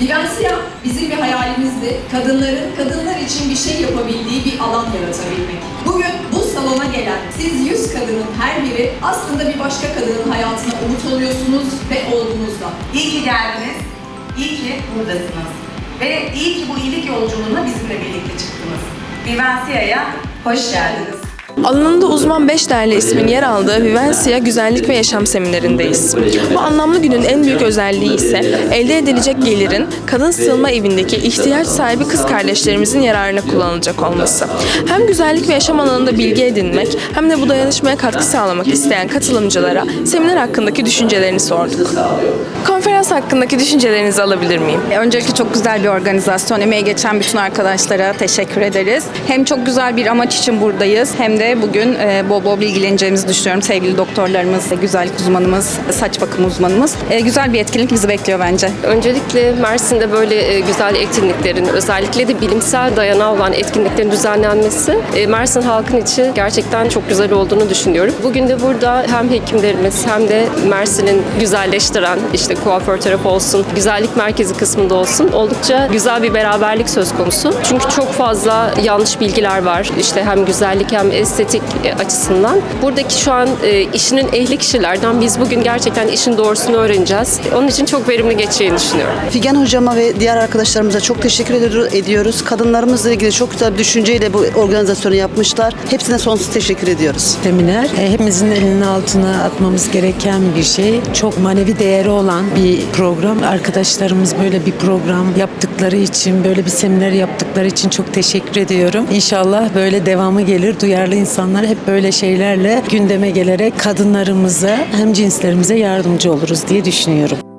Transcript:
Vivensia bizim bir hayalimizdi. Kadınların kadınlar için bir şey yapabildiği bir alan yaratabilmek. Bugün bu salona gelen siz 100 kadının her biri aslında bir başka kadının hayatına umut oluyorsunuz ve oldunuz da. İyi ki geldiniz. İyi ki buradasınız. Ve iyi ki bu iyilik yolculuğuna bizimle birlikte çıktınız. Vivensia'ya hoş geldiniz. Alanında uzman 5 değerli ismin yer aldığı Vivensia Güzellik ve Yaşam Seminerindeyiz. Bu anlamlı günün en büyük özelliği ise elde edilecek gelirin kadın sığınma evindeki ihtiyaç sahibi kız kardeşlerimizin yararına kullanılacak olması. Hem güzellik ve yaşam alanında bilgi edinmek hem de bu dayanışmaya katkı sağlamak isteyen katılımcılara seminer hakkındaki düşüncelerini sorduk. Konferans hakkındaki düşüncelerinizi alabilir miyim? Öncelikle çok güzel bir organizasyon. Emeği geçen bütün arkadaşlara teşekkür ederiz. Hem çok güzel bir amaç için buradayız hem de bugün e, bol bol bilgileneceğimizi düşünüyorum. Sevgili doktorlarımız, güzellik uzmanımız, saç bakım uzmanımız. E, Güzel bir etkinlik bizi bekliyor bence. Öncelikle Mersin'de böyle e, güzel etkinliklerin, özellikle de bilimsel dayanağı olan etkinliklerin düzenlenmesi e, Mersin halkın için gerçekten çok güzel olduğunu düşünüyorum. Bugün de burada hem hekimlerimiz hem de Mersin'in güzelleştiren işte kuaför tarafı olsun, güzellik merkezi kısmında olsun oldukça güzel bir beraberlik söz konusu. Çünkü çok fazla yanlış bilgiler var. İşte hem güzellik hem estetik e, açısından. Buradaki şu an e, işinin ehli kişilerden biz bugün gerçekten işin doğrusunu öğreneceğiz. Onun için çok verimli geçeceğini düşünüyorum. Figen hocama ve diğer arkadaşlarımıza çok teşekkür ediyor- ediyoruz. Kadınlarımızla ilgili çok güzel bir düşünceyle bu organizasyonu yapmışlar. Hepsine sonsuz teşekkür ediyoruz. seminer e, hepimizin elinin altına atmamız gereken bir şey. Çok manevi değeri olan bir program. Arkadaşlarımız böyle bir program yaptıkları için, böyle bir seminer yaptıkları için çok teşekkür ediyorum. İnşallah böyle devamı gelir. Duyarlı insanlar hep böyle şeylerle gündeme gelerek kadınlarımıza hem cinslerimize yardımcı oluruz diye düşünüyorum.